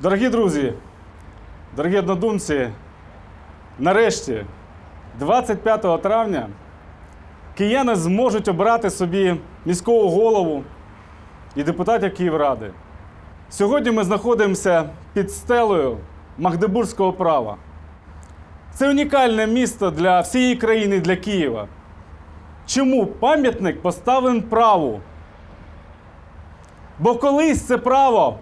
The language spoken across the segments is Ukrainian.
Дорогі друзі, дорогі однодумці, нарешті, 25 травня, кияни зможуть обрати собі міського голову і депутатів Київради. Сьогодні ми знаходимося під стелею Магдебурзького права. Це унікальне місто для всієї країни, для Києва. Чому пам'ятник поставлений праву? Бо колись це право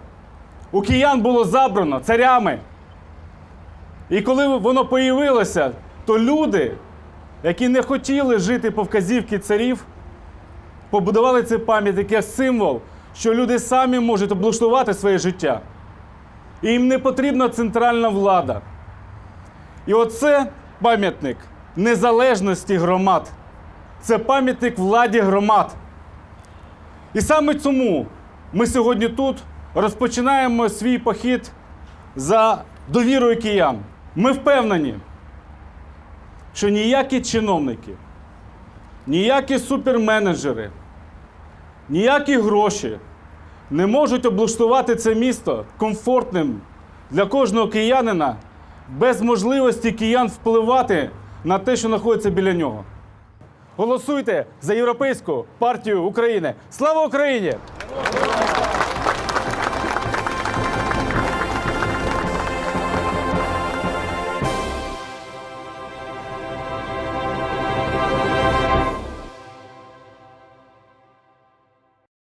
у киян було забрано царями. І коли воно появилося, то люди, які не хотіли жити по вказівці царів, побудували цей пам'ятник як символ, що люди самі можуть облаштувати своє життя. І їм не потрібна центральна влада. І оце пам'ятник незалежності громад. Це пам'ятник владі громад. І саме тому ми сьогодні тут розпочинаємо свій похід за довірою киян. Ми впевнені, що ніякі чиновники, ніякі суперменеджери, ніякі гроші не можуть облаштувати це місто комфортним для кожного киянина без можливості киян впливати на те, що знаходиться біля нього. Голосуйте за Європейську партію України. Слава Україні!